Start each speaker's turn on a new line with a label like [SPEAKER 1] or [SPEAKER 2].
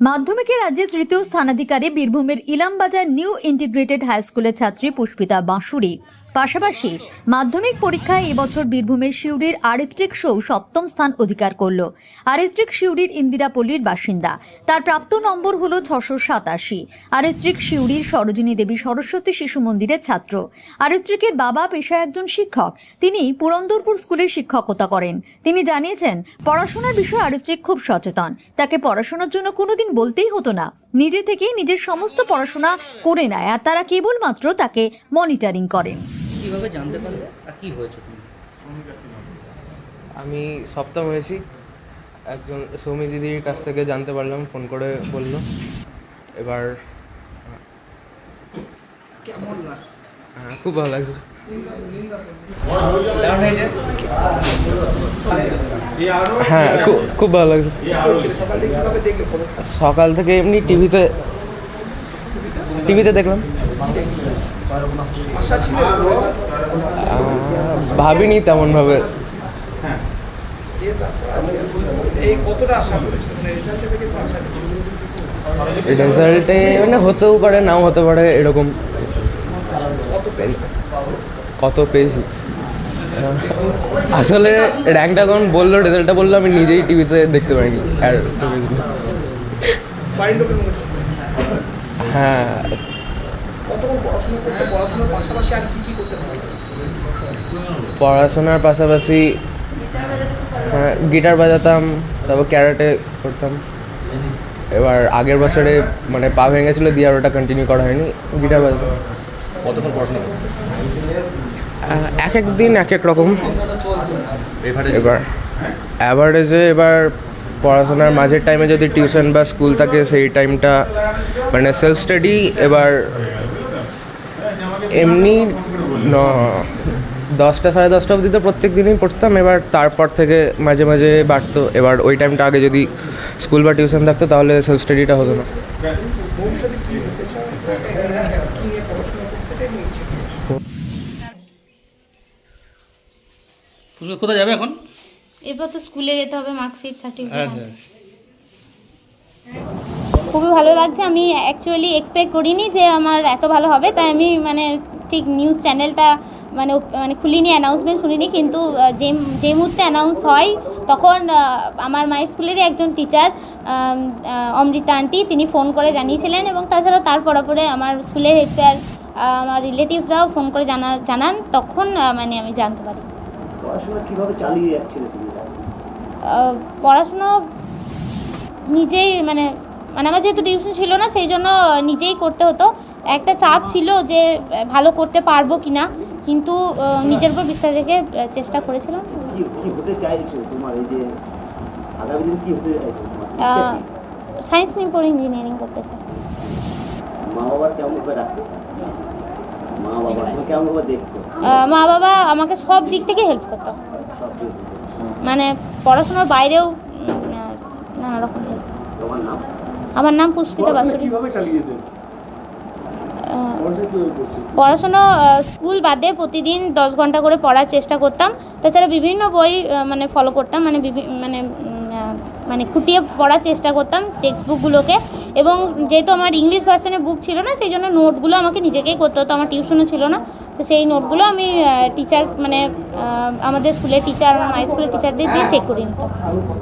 [SPEAKER 1] মাধ্যমিকে রাজ্যে তৃতীয় স্থানাধিকারী বীরভূমের ইলামবাজার নিউ ইন্টিগ্রেটেড হাইস্কুলের ছাত্রী পুষ্পিতা বাঁশুরি। পাশাপাশি মাধ্যমিক পরীক্ষায় এবছর বীরভূমের শিউরির আরিত্রিক শো সপ্তম স্থান অধিকার করল। আরিত্রিক শিউরির ইন্দিরাপল্লীর বাসিন্দা। তার প্রাপ্ত নম্বর হল ছশো সাতাশি। আরিত্রিক শিউরির সরোজিনী দেবী সরস্বতী শিশু মন্দিরের ছাত্র। আরিত্রিকের বাবা পেশায় একজন শিক্ষক। তিনি পুরন্দরপুর স্কুলে শিক্ষকতা করেন। তিনি জানিয়েছেন, পড়াশোনার বিষয়ে আরিত্রিক খুব সচেতন। তাকে পড়াশোনার জন্য কোনোদিন বলতেই হতো না। নিজে থেকেই নিজের সমস্ত পড়াশোনা করে নেয়। আর তারা কেবলমাত্র তাকে মনিটরিং করেন।
[SPEAKER 2] কীভাবে জানতে পারলে আর কি হয়েছে তুমি?
[SPEAKER 3] আমি সপ্তম হয়েছি। একজন সৌমি দিদির কাছ থেকে জানতে পারলাম ফোন করে বলল। এবার হ্যাঁ খুব ভালো লাগছে। হ্যাঁ খুব খুব ভালো লাগছে। সকাল থেকে এমনি টিভিতে টিভিতে দেখলাম। ভাবিনি তেমনভাবে।
[SPEAKER 4] মানে রেজাল্ট
[SPEAKER 3] মানে হতেও পারে নাও হতে পারে এরকম।
[SPEAKER 4] কত পেয়েছে?
[SPEAKER 3] আসলে র্যাঙ্কটা যখন বলল রেজাল্টটা বলল আমি নিজেই টিভিতে দেখতে পাইনি। আর হ্যাঁ
[SPEAKER 4] কতক্ষণ পড়াশোনা করতে পড়াশোনার পাশাপাশি আর কি কি করতে পারে
[SPEAKER 3] পড়াশোনার পাশাপাশি হ্যাঁ গিটার বাজাতাম তারপর ক্যারাটে করতাম। এবার আগের বছরে মানে পা ভেঙে গেছিল দিয়ে আর ওটা কন্টিনিউ করা হয়নি গিটার বাজাতাম।
[SPEAKER 5] কতক্ষণ পড়াশোনা
[SPEAKER 3] এক এক দিন এক এক রকম। এবার অ্যাভারেজে এবার পড়াশোনার মাঝের টাইমে যদি টিউশন বা স্কুল থাকে সেই টাইমটা মানে সেলফ স্টাডি এবার এমনি ন দশটা সাড়ে দশটা অবধি তো প্রত্যেক দিনই পড়তাম। এবার তারপর থেকে মাঝে মাঝে বাড়তো। এবার ওই টাইমটা আগে যদি স্কুল বা টিউশন থাকতো তাহলে সেলফ স্টাডিটা হতো না।
[SPEAKER 5] কোথায় যাবে এখন?
[SPEAKER 6] এরপর তো স্কুলে যেতে হবে মার্কশিট সার্টিফিকেট
[SPEAKER 5] আচ্ছা।
[SPEAKER 6] খুবই ভালো লাগছে। আমি অ্যাকচুয়ালি এক্সপেক্ট করিনি যে আমার এত ভালো হবে। তাই আমি মানে ঠিক নিউজ চ্যানেলটা মানে মানে খুলিনি অ্যানাউন্সমেন্ট শুনিনি। কিন্তু যে যে মুহূর্তে অ্যানাউন্স হয় তখন আমার মায়ের স্কুলেরই একজন টিচার অমৃতা আন্টি তিনি ফোন করে জানিয়েছিলেন এবং তাছাড়া তার পরে আমার স্কুলের হেড স্যার আমার রিলেটিভসরাও ফোন করে জানা জানান। তখন মানে আমি জানতে পারি।
[SPEAKER 7] পড়াশোনা কীভাবে চালিয়ে যাচ্ছিলে তুমি?
[SPEAKER 6] নিজেই মানে মানে আমার যেহেতু টিউশন ছিল না সেই জন্য নিজেই করতে হতো। একটা চাপ ছিল যে ভালো করতে পারব কি না কিন্তু নিজের উপর বিশ্বাস রেখে চেষ্টা করেছিলাম? সায়েন্স নিয়ে পড়ে ইঞ্জিনিয়ারিং করতে চাই।
[SPEAKER 7] মা বাবা
[SPEAKER 6] আমাকে সব দিক থেকে হেল্প করতো। মানে পড়াশোনার বাইরেও নানা রকম help। আমার নাম পুষ্পিতা বাসুরি
[SPEAKER 7] পড়াশোনা
[SPEAKER 6] স্কুল বাদে প্রতিদিন দশ ঘণ্টা করে পড়ার চেষ্টা করতাম। তাছাড়া বিভিন্ন বই মানে ফলো করতাম মানে মানে মানে খুঁটিয়ে পড়ার চেষ্টা করতাম টেক্সট বুকগুলোকে এবং যেহেতু আমার ইংলিশ ভার্সনে বুক ছিল না সেই জন্য নোটগুলো আমাকে নিজেকেই করতে হতো আমার টিউশনও ছিল না। তো সেই নোটগুলো আমি টিচার মানে আমাদের স্কুলের টিচার আমার মাই স্কুলের টিচারদের দিয়ে চেক করে নিতাম।